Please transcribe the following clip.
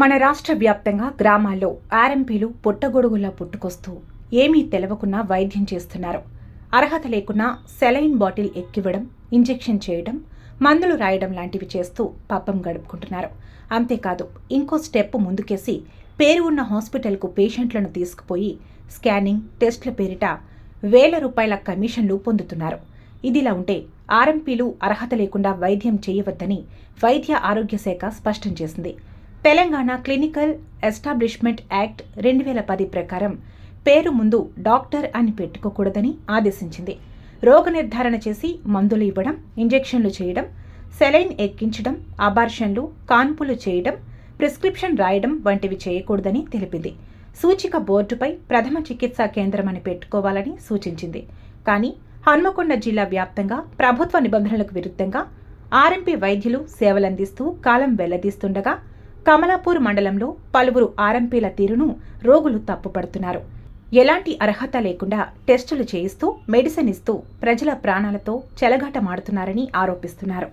మన రాష్ట్ర వ్యాప్తంగా గ్రామాల్లో ఆర్ఎంపీలు పుట్టగొడుగులా పుట్టుకొస్తూ ఏమీ తెలవకున్నా వైద్యం చేస్తున్నారు. అర్హత లేకున్నా సెలైన్ బాటిల్ ఎక్కివ్వడం ఇంజెక్షన్ చేయడం మందులు రాయడం లాంటివి చేస్తూ పాపం గడుపుకుంటున్నారు. అంతేకాదు ఇంకో స్టెప్ ముందుకేసి పేరు ఉన్న హాస్పిటల్కు పేషెంట్లను తీసుకుపోయి స్కానింగ్ టెస్ట్ల పేరిట వేల రూపాయల కమిషన్లు పొందుతున్నారు. ఇదిలా ఉంటే ఆర్ఎంపీలు అర్హత లేకుండా వైద్యం చేయవద్దని వైద్య ఆరోగ్య శాఖ స్పష్టం చేసింది. తెలంగాణ క్లినికల్ ఎస్టాబ్లిష్మెంట్ యాక్ట్ రెండు వేల పది ప్రకారం పేరు ముందు డాక్టర్ అని పెట్టుకోకూడదని ఆదేశించింది. రోగ నిర్ధారణ చేసి మందులు ఇవ్వడం ఇంజెక్షన్లు చేయడం సెలైన్ ఎక్కించడం అబార్షన్లు కాన్పులు చేయడం ప్రిస్క్రిప్షన్ రాయడం వంటివి చేయకూడదని తెలిపింది. సూచిక బోర్డుపై ప్రథమ చికిత్సా కేంద్రం అని పెట్టుకోవాలని సూచించింది. కానీ హన్మకొండ జిల్లా వ్యాప్తంగా ప్రభుత్వ నిబంధనలకు విరుద్ధంగా ఆర్ఎంపీ వైద్యులు సేవలందిస్తూ కాలం వెల్లదీస్తుండగా కమలాపూర్ మండలంలో పలువురు ఆర్ఎంపీల తీరును రోగులు తప్పుపడుతున్నారు. ఎలాంటి అర్హత లేకుండా టెస్టులు చేయిస్తూ మెడిసిన్ ఇస్తూ ప్రజల ప్రాణాలతో చెలగాటమాడుతున్నారని ఆరోపిస్తున్నారు.